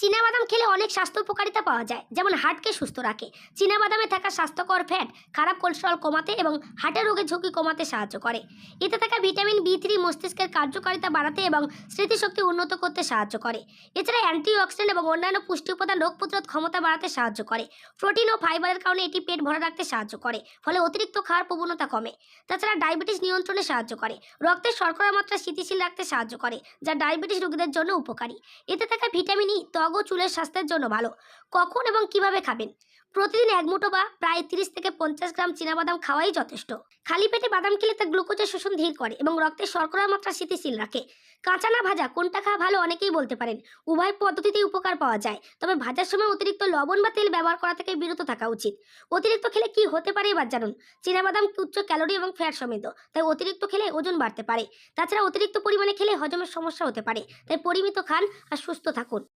চীনাবাদাম খেলে অনেক স্বাস্থ্য উপকারিতা পাওয়া যায়, যেমন হার্টকে সুস্থ রাখে। চীনাবাদামে থাকা স্বাস্থ্যকর ফ্যাট খারাপ কোলেস্ট্রল কমাতে এবং হার্টের রোগের ঝুঁকি কমাতে সাহায্য করে। এতে থাকা ভিটামিন বি থ্রি মস্তিষ্কের কার্যকারিতা বাড়াতে এবং স্মৃতিশক্তি উন্নত করতে সাহায্য করে। এছাড়া অ্যান্টিঅক্সিডেন্ট এবং অন্যান্য পুষ্টি উপাদান রোগ প্রতিরোধ ক্ষমতা বাড়াতে সাহায্য করে। প্রোটিন ও ফাইবারের কারণে এটি পেট ভরা রাখতে সাহায্য করে, ফলে অতিরিক্ত খাওয়ার প্রবণতা কমে। তাছাড়া ডায়াবেটিস নিয়ন্ত্রণে সাহায্য করে। রক্তের শর্করা মাত্রা স্থিতিশীল রাখতে সাহায্য করে, যা ডায়াবেটিস রোগীদের জন্য উপকারী। এতে থাকা ভিটামিন ই ত্বক ও চুলের স্বাস্থ্যের জন্য ভালো। কখন এবং কীভাবে খাবেন? প্রতিদিন এক মুঠো বা প্রায় তিরিশ থেকে পঞ্চাশ গ্রাম চীনাবাদাম খাওয়াই যথেষ্ট। খালি পেটে বাদাম খেলে তা গ্লুকোজের শোষণ ধীর করে এবং রক্তের শর্করার মাত্রা স্থিতিশীল রাখে। কাঁচা না ভাজা কোনটা খাওয়া ভালো অনেকেই বলতে পারেন। উভয় পদ্ধতিতেই উপকার পাওয়া যায়। তবে ভাজার সময় অতিরিক্ত লবণ বা তেল ব্যবহার করা থেকে বিরত থাকা উচিত। অতিরিক্ত খেলে কি হতে পারে এবার জানুন। চীনাবাদাম উচ্চ ক্যালোরি এবং ফ্যাট সমৃদ্ধ, তাই অতিরিক্ত খেলে ওজন বাড়তে পারে। তাছাড়া অতিরিক্ত পরিমাণে খেলে হজমের সমস্যা হতে পারে, তাই পরিমিত খান আর সুস্থ থাকুন।